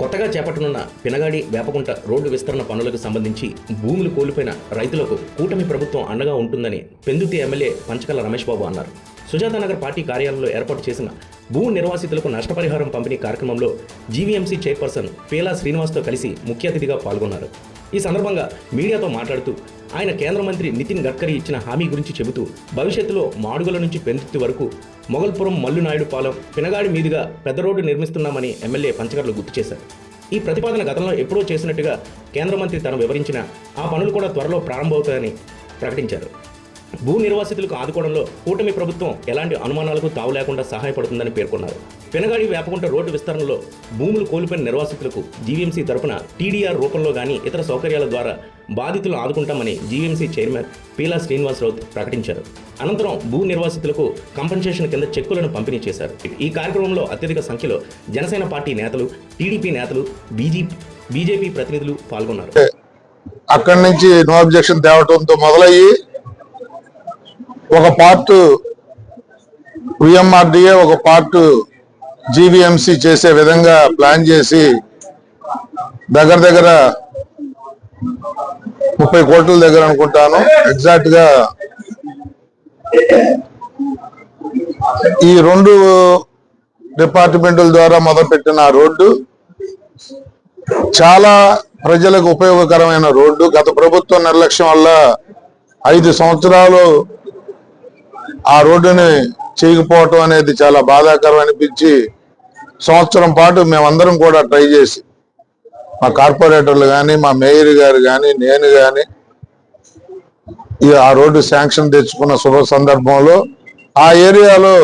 కొత్తగా చేపట్టనున్న పినగాడి వేపకుంట రోడ్డు విస్తరణ పనులకు సంబంధించి భూములు కోల్పోయిన రైతులకు కూటమి ప్రభుత్వం అండగా ఉంటుందని పెందుతి ఎమ్మెల్యే పంచకల రమేష్ బాబు అన్నారు. సుజాతానగర్ పార్టీ కార్యాలయంలో ఏర్పాటు చేసిన భూ నిర్వాసితులకు నష్టపరిహారం పంపిణీ కార్యక్రమంలో జీవీఎంసీ చైర్పర్సన్ పేలా శ్రీనివాస్తో కలిసి ముఖ్య అతిథిగా పాల్గొన్నారు. ఈ సందర్భంగా మీడియాతో మాట్లాడుతూ ఆయన కేంద్ర మంత్రి నితిన్ గడ్కరీ ఇచ్చిన హామీ గురించి చెబుతూ భవిష్యత్తులో మాడుగుల నుంచి పెందుర్తి వరకు మొగల్పురం మల్లునాయుడు పాలెం పినగాడి మీదుగా పెద్ద రోడ్డు నిర్మిస్తున్నామని ఎమ్మెల్యే పంచగర్లు గుర్తు చేశారు. ఈ ప్రతిపాదన గతంలో ఎప్పుడో చేసినట్టుగా కేంద్ర మంత్రి తను వివరించిన ఆ పనులు కూడా త్వరలో ప్రారంభమవుతాయని ప్రకటించారు. భూ నిర్వాసితులకు ఆదుకోవడంలో కూటమి ప్రభుత్వం ఎలాంటి అనుమానాలకు తావు లేకుండా సహాయపడుతుందని పేర్కొన్నారు. పెనగాడి వేపకుంట రోడ్డు విస్తరణలో భూములు కోల్పోయిన నిర్వాసితులకు జీవీఎంసీ తరపున టీడీఆర్ రూపంలో కానీ ఇతర సౌకర్యాల ద్వారా బాధితులను ఆదుకుంటామని జీవీఎంసీ చైర్మన్ పీలా శ్రీనివాసరావు ప్రకటించారు. అనంతరం భూ నిర్వాసితులకు కంపెన్సేషన్ కింద చెక్కులను పంపిణీ చేశారు. ఈ కార్యక్రమంలో అత్యధిక సంఖ్యలో జనసేన పార్టీ నేతలు టీడీపీ నేతలు బీజేపీ బీజేపీ ప్రతినిధులు పాల్గొన్నారు. అక్కడి నుంచి నో అబ్జెక్షన్ తేవటంతో మొదలయ్యి ఒక పార్ట్ విఎంఆర్డిఏ ఒక పార్ట్ జీవీఎంసీ చేసే విధంగా ప్లాన్ చేసి దగ్గర దగ్గర ముప్పై కోట్ల దగ్గర అనుకుంటాను. ఎగ్జాక్ట్గా ఈ రెండు డిపార్ట్మెంట్ల ద్వారా మొదలుపెట్టిన రోడ్డు చాలా ప్రజలకు ఉపయోగకరమైన రోడ్డు. గత ప్రభుత్వం నిర్లక్ష్యం వల్ల ఐదు సంవత్సరాలు ఆ రోడ్డుని చేయకపోవటం అనేది చాలా బాధాకరం అనిపించి సంవత్సరం పాటు మేమందరం కూడా ట్రై చేసి మా కార్పొరేటర్లు కానీ మా మేయర్ గారు కానీ నేను కానీ ఈ ఆ రోడ్డు శాంక్షన్ తెచ్చుకున్న శుభ సందర్భంలో ఆ ఏరియాలో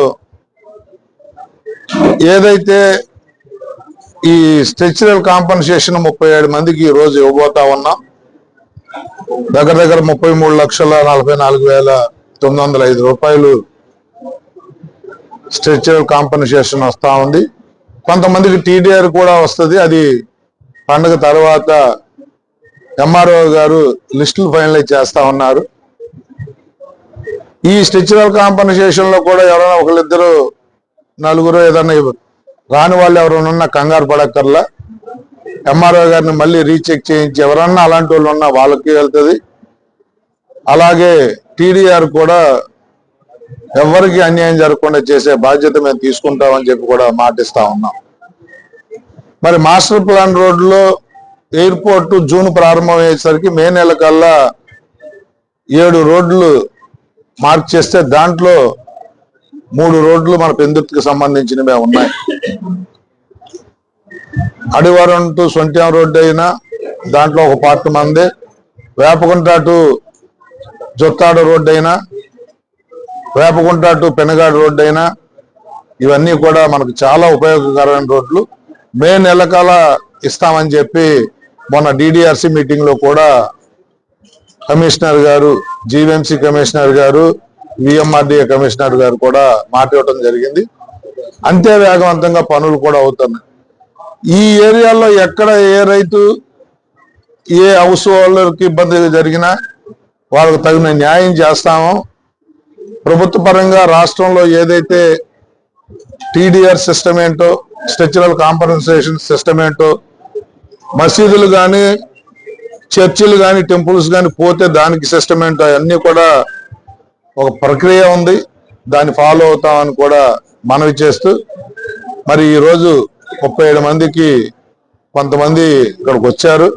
ఏదైతే ఈ స్ట్రక్చరల్ కాంపన్సేషన్ ముప్పై ఏడు మందికి ఈ రోజు ఇవ్వబోతా ఉన్నాం. దగ్గర దగ్గర ముప్పై మూడు లక్షల నలభై నాలుగు వేల తొమ్మిది వందల ఐదు రూపాయలు స్ట్రక్చరల్ కాంపన్సేషన్ వస్తూ ఉంది. కొంతమందికి టీడీఆర్ కూడా వస్తుంది. అది పండుగ తర్వాత ఎంఆర్ఓ గారు లిస్టులు ఫైనలైజ్ చేస్తా ఉన్నారు. ఈ స్ట్రక్చరల్ కాంపన్సేషన్లో కూడా ఎవరైనా ఒకళ్ళిద్దరు నలుగురు ఏదైనా రాని వాళ్ళు ఎవరైనా ఉన్నా కంగారు పడక్కర్లా. ఎంఆర్ఓ గారిని మళ్ళీ రీచెక్ చేయించి ఎవరన్నా అలాంటి వాళ్ళు ఉన్నా వాళ్ళకి వెళ్తుంది. అలాగే టీడీఆర్ కూడా ఎవరికి అన్యాయం జరగకుండా చేసే బాధ్యత మేము తీసుకుంటామని చెప్పి కూడా మాటిస్తా ఉన్నాం. మరి మాస్టర్ ప్లాన్ రోడ్లో ఎయిర్పోర్ట్ జూన్ ప్రారంభం అయ్యేసరికి మే నెల కల్లా ఏడు రోడ్లు మార్క్ చేస్తే దాంట్లో మూడు రోడ్లు మన పెందుర్తికి సంబంధించినవే ఉన్నాయి. అడివారం టు సొంట్యం రోడ్డు అయినా దాంట్లో ఒక పార్ట్ మంది. వేపకుంట టు జొత్తాడు రోడ్డు అయినా వేపకుంట టు పెనగాడు రోడ్డు అయినా ఇవన్నీ కూడా మనకు చాలా ఉపయోగకరమైన రోడ్లు. మే నెలకాల ఇస్తామని చెప్పి మొన్న డిడిఆర్సి మీటింగ్లో కూడా కమిషనర్ గారు జీవీఎంసీ కమిషనర్ గారు విఎంఆర్డిఏ కమిషనర్ గారు కూడా మాట ఇవ్వడం జరిగింది. అంతే వేగవంతంగా పనులు కూడా అవుతున్నాయి. ఈ ఏరియాలో ఎక్కడ ఏ రైతు ఏ హౌస్ హోల్డర్కి ఇబ్బంది జరిగినా వాళ్ళకు తగిన న్యాయం చేస్తాము. ప్రభుత్వ పరంగా రాష్ట్రంలో ఏదైతే టీడీఆర్ సిస్టమ్ ఏంటో స్ట్రక్చరల్ కాంపన్సేషన్ సిస్టమ్ ఏంటో మసీదులు కానీ చర్చిలు కానీ టెంపుల్స్ కానీ పోతే దానికి సిస్టమ్ ఏంటో అవన్నీ కూడా ఒక ప్రక్రియ ఉంది. దాన్ని ఫాలో అవుతామని కూడా మనవి చేస్తూ మరి ఈరోజు ముప్పై ఏడు మందికి కొంతమంది ఇక్కడికి వచ్చారు.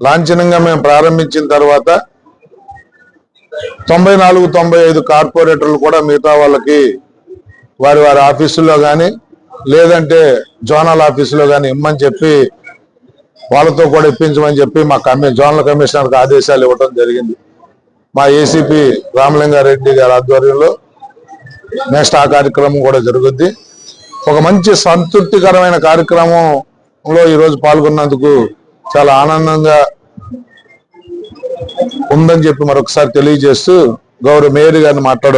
లాంఛనంగా మేము ప్రారంభించిన తర్వాత తొంభై నాలుగు తొంభై ఐదు కార్పొరేటర్లు కూడా మిగతా వాళ్ళకి వారి వారి ఆఫీసుల్లో కానీ లేదంటే జోనల్ ఆఫీసులో కానీ ఇమ్మని చెప్పి వాళ్ళతో కూడా ఇప్పించమని చెప్పి మా కమి జోనల్ కమిషనర్కి ఆదేశాలు ఇవ్వడం జరిగింది. మా ఏసీపీ రామలింగారెడ్డి గారి ఆధ్వర్యంలో నెక్స్ట్ ఆ కార్యక్రమం కూడా జరుగుద్ది. ఒక మంచి సంతృప్తికరమైన కార్యక్రమంలో ఈరోజు పాల్గొన్నందుకు చాలా ఆనందంగా ఉందని చెప్పి మరొకసారి తెలియజేస్తూ గౌరవ మేయర్ గారిని మాట్లాడ